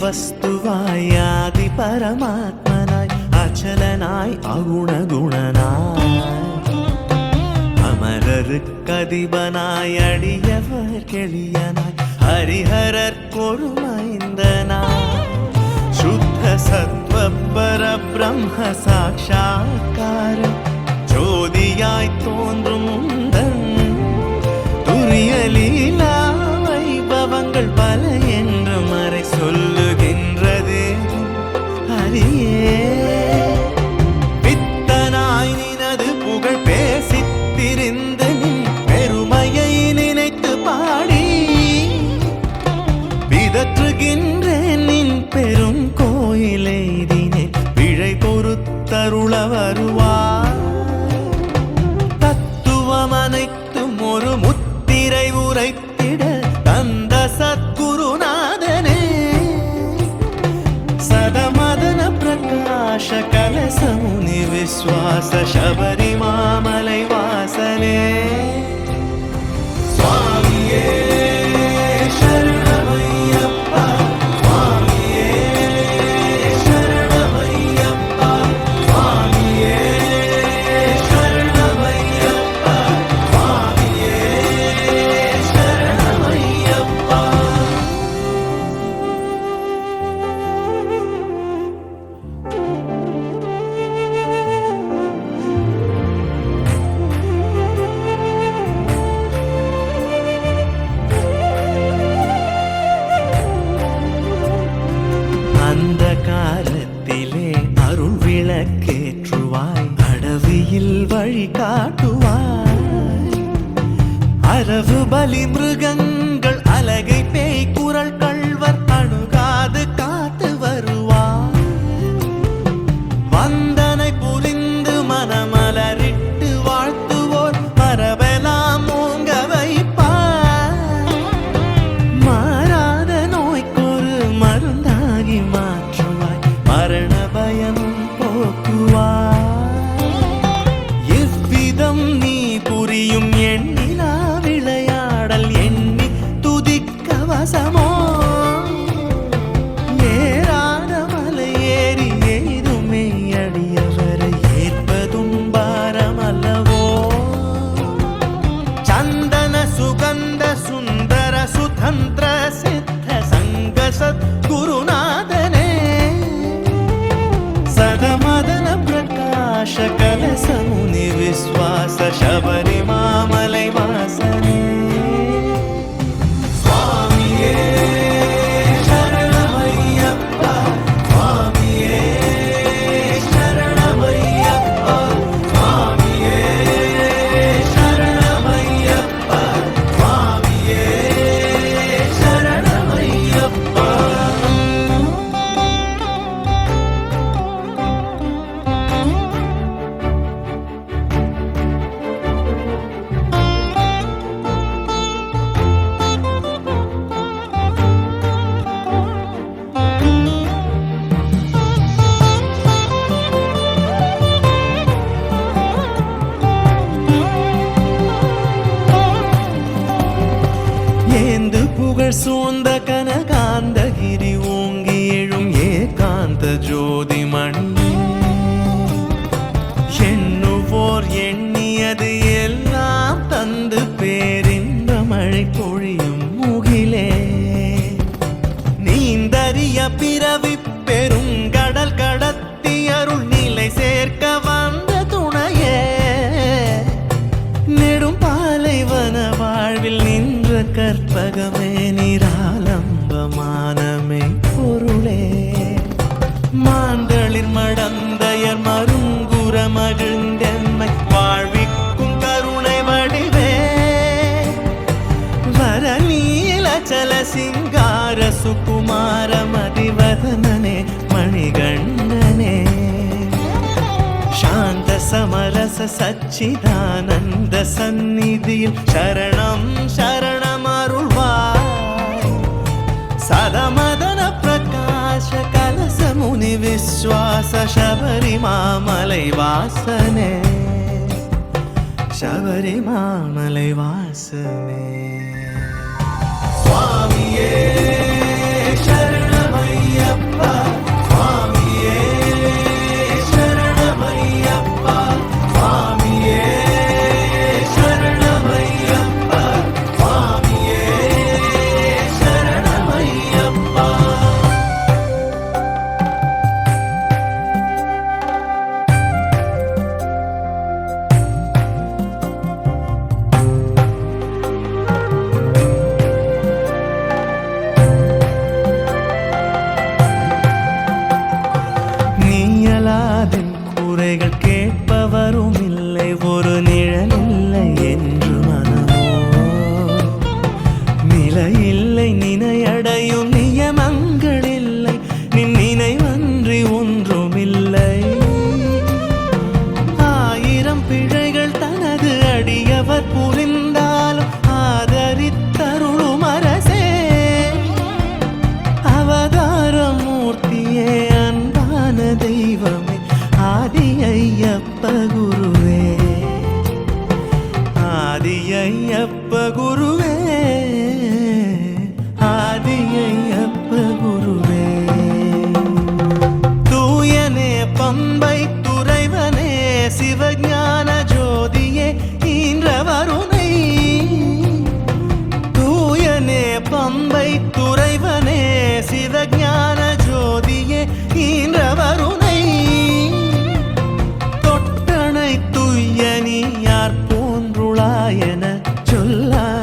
വസ്തുവായി ആദി പരമാത്മനായി അചലനായി അഗുണഗുണനായി അമരർക്കതിപനായി അടിയവർ കെളിയനായി ഹരിഹരർ കൊഴുമൈന്ദനായി ശുദ്ധ സത്വ പരബ്രഹ്മ സാക്ഷാത്കാരം ജ്യോതിയായി തോന്നും வருவார். தத்துவம் அனைத்தும் ஒரு முத்திரை உரைத்திட தந்த சத்குருநாதனே. சதமதன பிரகாஷ கலசமுனி விஸ்வாச சபரிமாமலை வாசலே. இதம் நீ புரியும் எண்ணிலா விளையாடல் எண்ணி துதிக்க வசமோ? pirata. ಸುಕುಮಾರ ಮದಿವದನೇ ಮಣಿಗಂಡನೆ ಶಾಂತ സമരസ സച്ചിദാനന്ദ സന്നിധിയിൽ ശരണം ശരണമരുൾവായ് സദമദന പ്രകാശ കലസമുനി വിശ്വാസ ശബരിമാമലൈ വാസനേ ശബരിമാമലൈ വാസനേ സ്വാമിയേ up.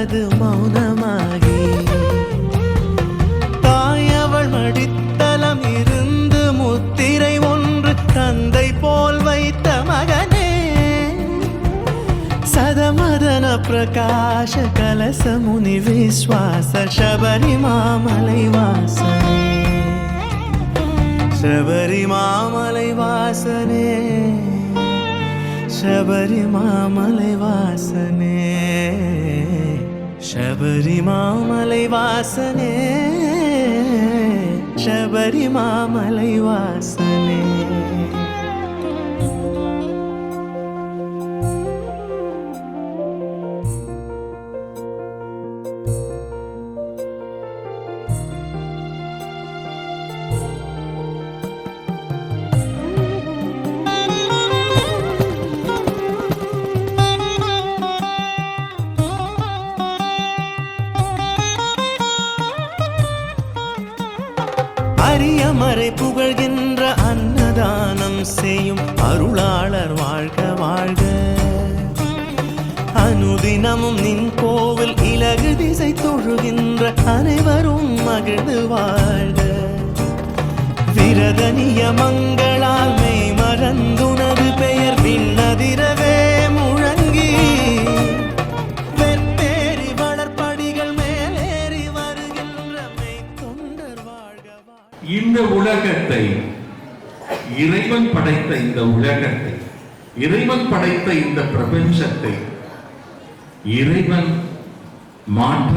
அது மௌனமாகி. தாயவள் மடித்தலம் இருந்து முத்திரை ஒன்று தந்தை போல் வைத்த மகனே. சதமதன பிரகாஷ கலச முனி விஸ்வாச சபரி மாமலை வாசனே. சபரி மாமலை வாசனே. ശബരിമാമലവാസനേ சபரிமாமலை வாசனே சபரிமாமலை வாசனே. அன்னதானம் செய்யும் அருளாளர் வாழ்க வாழ்க. அனுதினமும் நின் கோவில் இலகு திசை தொழுகின்ற அனைவரும் மகிழ்ந்து வாழ்க. விரதனிய நியமங்களால் மெய் மறந்துனது பெயர் விண்ணதிரவே முழங்கி. வெற்பேரி வளர்ப்படிகள் மேலேறி வருகின்ற இந்த உலகத்தை இறைவன் படைத்த இந்த உலகத்தை இறைவன் படைத்த இந்த பிரபஞ்சத்தை இறைவன் மாற்ற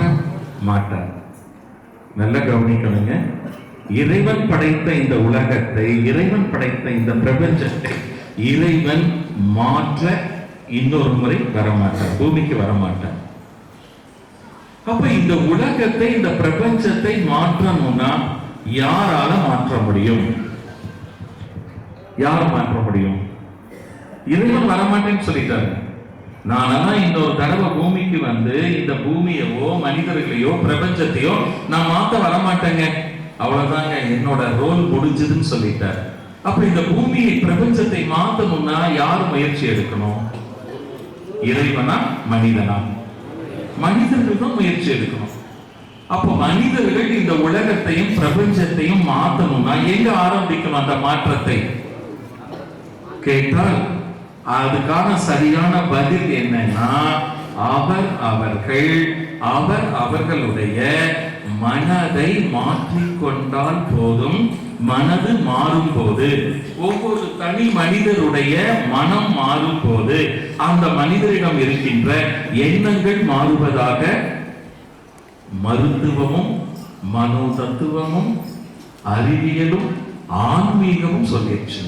மாட்டார் நல்ல கவனிக்கணுங்க. இறைவன் படைத்த இந்த உலகத்தை இறைவன் படைத்த இந்த பிரபஞ்சத்தை இறைவன் மாற்ற இன்னொரு முறை வரமாட்டார் பூமிக்கு வரமாட்டார் அப்ப இந்த உலகத்தை இந்த பிரபஞ்சத்தை மாற்றணும்னா யாரால மாற்ற முடியும்? யார் மாற்ற முடியும்? இறைவன் வரமாட்டேன்னு சொல்லிட்டாரு. நானெல்லாம் ஒரு தடவை பூமிக்கு வந்து இந்த பூமியவோ மனிதர்களையோ பிரபஞ்சத்தையோ நான் மாத்த வரமாட்டேங்க. அவ்வளவுதாங்க என்னோட ரோல் முடிஞ்சதுன்னு சொல்லிட்டார். அப்ப இந்த பூமியை பிரபஞ்சத்தை மாத்தணும்னா யார் முயற்சி எடுக்கணும்? இறைவனா மனிதனா? மனிதர்கள் தான் முயற்சி எடுக்கணும். அப்ப மனிதர்கள் இந்த உலகத்தையும் பிரபஞ்சத்தையும் மாத்தணும்னா எங்க ஆரம்பிக்கணும் அந்த மாற்றத்தை? கேட்டால் அதுக்கான சரியான பதில் என்னன்னா அவர் அவர்கள் அவர் அவர்களுடைய மனதை மாற்றிக்கொண்டால் போதும் மனது மாறும் போது ஒவ்வொரு தனி மனிதருடைய மனம் மாறும் போது அந்த மனிதரிடம் இருக்கின்ற எண்ணங்கள் மாறுவதாக மருத்துவமும் மனோ தத்துவமும் அறிவியலும் ஆன்மீகமும் சொல்லிடுச்சு